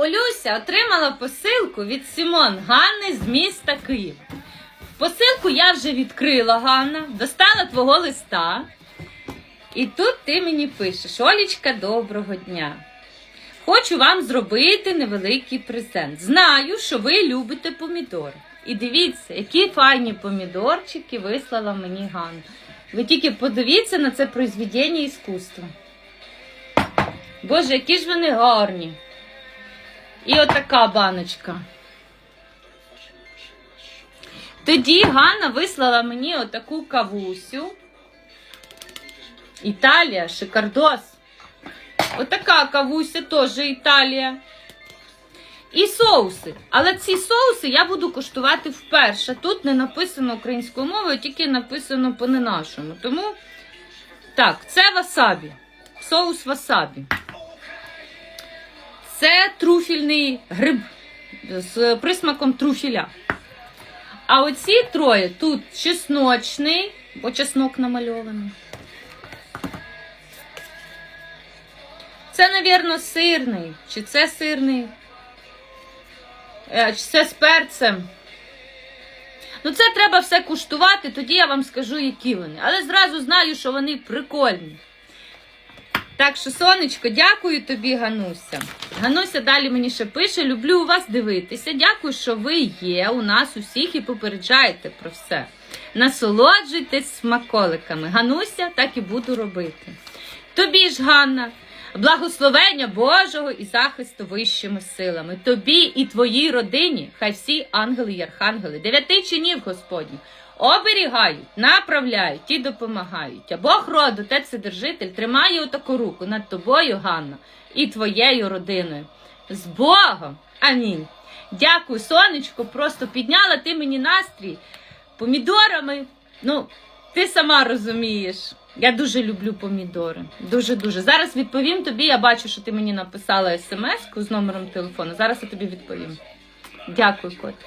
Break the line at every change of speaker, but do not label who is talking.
Олюся отримала посилку від Сімон Ганни з міста Київ. Посилку я вже відкрила, Ганна, достала твого листа. І тут ти мені пишеш: Олічка, доброго дня. Хочу вам зробити невеликий презент. Знаю, що ви любите помідори. І дивіться, які файні помідорчики вислала мені Ганна. Ви тільки подивіться на це произведення іскусства. Боже, які ж вони гарні. І отака баночка. Тоді Ганна вислала мені отаку кавусю. Італія, шикардос. Отака кавуся теж Італія. І соуси. Але ці соуси я буду куштувати вперше. Тут не написано українською мовою, тільки написано по не нашому. Тому так, це васабі. Соус васабі. Це труфільний гриб з присмаком труфіля. А оці троє тут чесночний, бо чеснок намальований. Це, навірно, сирний. Чи це сирний? Е, Чи це з перцем? Ну, це треба все куштувати, тоді я вам скажу, які вони. Але зразу знаю, що вони прикольні. Так що, сонечко, дякую тобі, Гануся. Гануся далі мені ще пише: люблю у вас дивитися. Дякую, що ви є у нас усіх і попереджаєте про все. Насолоджуйтесь смаколиками. Гануся, так і буду робити. Тобі ж, Ганна, благословення Божого і захисту вищими силами. Тобі і твоїй родині, хай всі ангели й архангели, дев'яти чинів Господніх, оберігають, направляють і допомагають. А Бог роду, Держитель, тримає отаку руку над тобою, Ганна, і твоєю родиною. З Богом! Амінь. Дякую, сонечко, просто підняла ти мені настрій помідорами. Ну, ти сама розумієш. Я дуже люблю помідори. Дуже-дуже. Зараз відповім тобі. Я бачу, що ти мені написала смс з номером телефону. Зараз я тобі відповім. Дякую, котик.